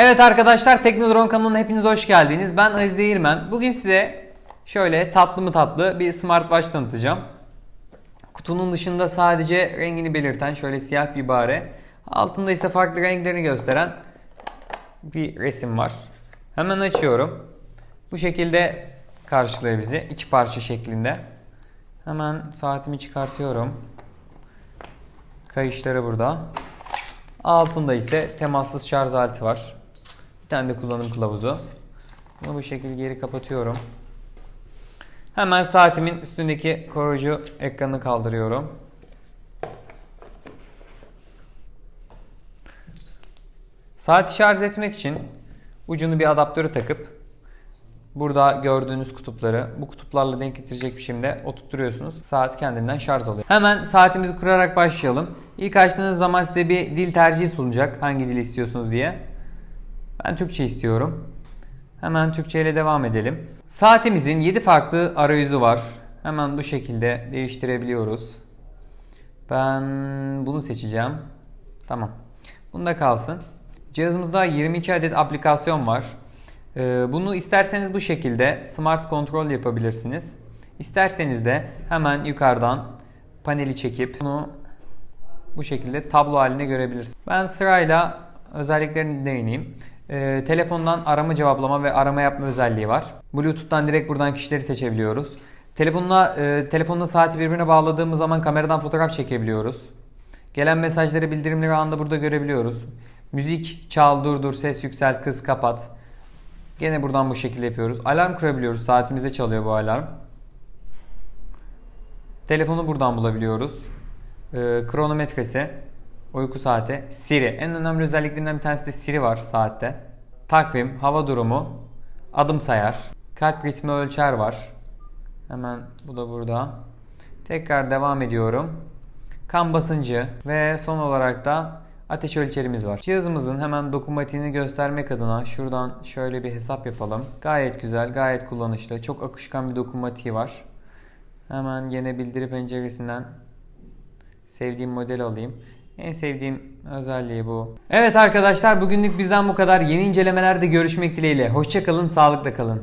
Evet arkadaşlar Teknodrone kanalına hepiniz hoş geldiniz. Ben Aziz Değirmen. Bugün size şöyle tatlı mı tatlı bir smartwatch tanıtacağım. Kutunun dışında sadece rengini belirten şöyle siyah bir ibare. Altında ise farklı renklerini gösteren bir resim var. Hemen açıyorum. Bu şekilde karşılıyor bizi. iki parça şeklinde. Hemen saatimi çıkartıyorum. Kayışları burada. Altında ise temassız şarj aleti var. Bir tane de kullanım kılavuzu. Bunu bu şekilde geri kapatıyorum. Hemen saatimin üstündeki koruyucu ekranı kaldırıyorum. Saati şarj etmek için ucunu bir adaptörü takıp burada gördüğünüz kutupları bu kutuplarla denk getirecek biçimde oturtuyorsunuz. Saat kendinden şarj alıyor. Hemen saatimizi kurarak başlayalım. İlk açtığınız zaman size bir dil tercihi sunacak. Hangi dil istiyorsunuz diye. Ben Türkçe istiyorum. Hemen Türkçe ile devam edelim. Saatimizin 7 farklı arayüzü var. Hemen bu şekilde değiştirebiliyoruz. Ben bunu seçeceğim. Tamam. Bunda kalsın. Cihazımızda 22 adet aplikasyon var. Ee, Bunu isterseniz bu şekilde smart kontrol yapabilirsiniz. İsterseniz de hemen yukarıdan paneli çekip bunu bu şekilde tablo haline görebilirsiniz. Ben sırayla özelliklerini değineyim. Ee, telefondan arama cevaplama ve arama yapma özelliği var. Bluetooth'tan direkt buradan kişileri seçebiliyoruz. Telefonla e, telefonla saati birbirine bağladığımız zaman kameradan fotoğraf çekebiliyoruz. Gelen mesajları, bildirimleri anında burada görebiliyoruz. Müzik çal, durdur, ses yükselt, kız, kapat. Gene buradan bu şekilde yapıyoruz. Alarm kurabiliyoruz. Saatimize çalıyor bu alarm. Telefonu buradan bulabiliyoruz. Ee, kronometresi, uyku saati, Siri. En önemli özelliklerinden bir tanesi de Siri var saatte. Takvim, hava durumu, adım sayar, kalp ritmi ölçer var. Hemen bu da burada. Tekrar devam ediyorum. Kan basıncı ve son olarak da ateş ölçerimiz var. Cihazımızın hemen dokunmatiğini göstermek adına şuradan şöyle bir hesap yapalım. Gayet güzel, gayet kullanışlı. Çok akışkan bir dokunmatiği var. Hemen gene bildiri penceresinden sevdiğim model alayım. En sevdiğim özelliği bu. Evet arkadaşlar bugünlük bizden bu kadar. Yeni incelemelerde görüşmek dileğiyle. Hoşçakalın, sağlıkla kalın.